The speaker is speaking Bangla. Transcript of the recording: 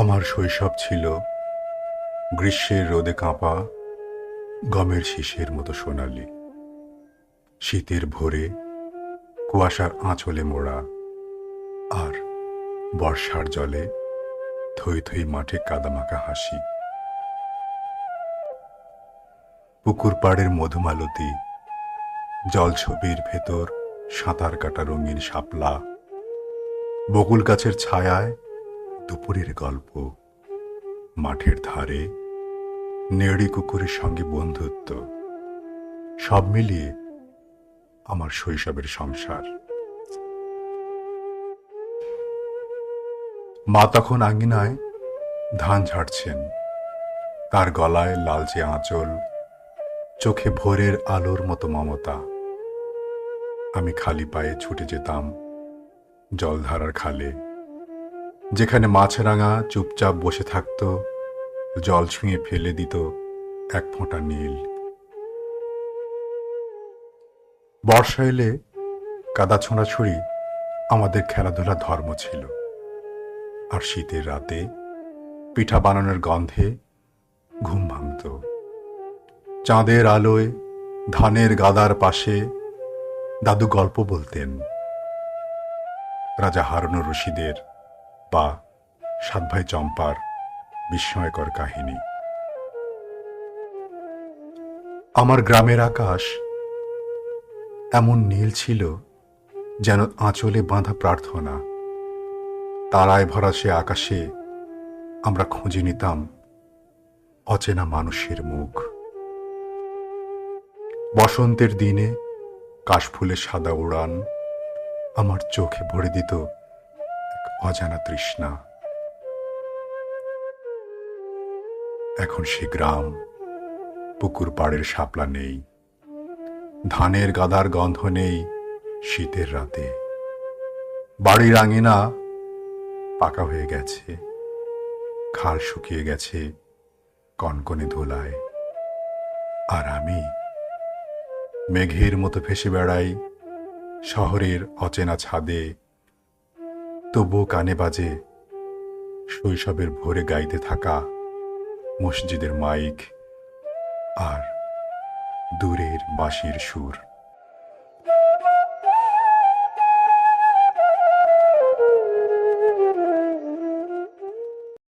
আমার শৈশব ছিল গ্রীষ্মের রোদে কাঁপা গমের শীষের মতো সোনালি। শীতের ভোরে কুয়াশার আঁচলে মোড়া আর বর্ষার জলে থই থই মাঠে কাদামাখা হাসি। পুকুর পাড়ের মধুমালতী জলছবির ভেতর সাঁতার কাটা রঙিন শাপলা, বকুল গাছের ছায়ায় দুপুরের গল্প, মাঠের ধারে, নেড়ি কুকুরের সঙ্গে বন্ধুত্ব, সব মিলিয়ে আমার শৈশবের সংসার। মা তখন আঙ্গিনায় ধান ঝাড়ছেন। তার গলায় লালচে আঁচল, চোখে ভোরের আলোর মতো মমতা। আমি খালি পায়ে ছুটে যেতাম জলধারার খালে। যেখানে মাছরাঙা চুপচাপ বসে থাকত, জল ছুঁয়ে ফেলে দিত এক ফোঁটা নীল। বর্ষা এলে কাদা ছোঁড়াছুড়ি আমাদের খেলাধুলা ধর্ম ছিল। আর শীতের রাতে পিঠা বানানোর গন্ধে ঘুম ভাঙত। চাঁদের আলোয় ধানের গাদার পাশে দাদু গল্প বলতেন, রাজা হারুন রশিদের বা সাত ভাই চম্পার বিস্ময়কর কাহিনী। আমার গ্রামের আকাশ এমন নীল ছিল যেন আঁচলে বাঁধা প্রার্থনা। তারায় ভরা সে আকাশে আমরা খুঁজে নিতাম অচেনা মানুষের মুখ। বসন্তের দিনে কাশফুলের সাদা উড়ান আমার চোখে ভরে দিত অজানা তৃষ্ণা। এখন সে গ্রাম, পুকুর পাড়ের শাপলা নেই। ধানের গাদার গন্ধ নেই শীতের রাতে। বাড়ির আঙিনা পাকা হয়ে গেছে। খাল শুকিয়ে গেছে কনকনে ধুলায়। আর আমি মেঘের মতো ভেসে বেড়াই শহরের অচেনা ছাদে তবুও কানে বাজে শৈশবের ভোরে গাইতে থাকা মসজিদের মাইক আর দূরের বাঁশির সুর।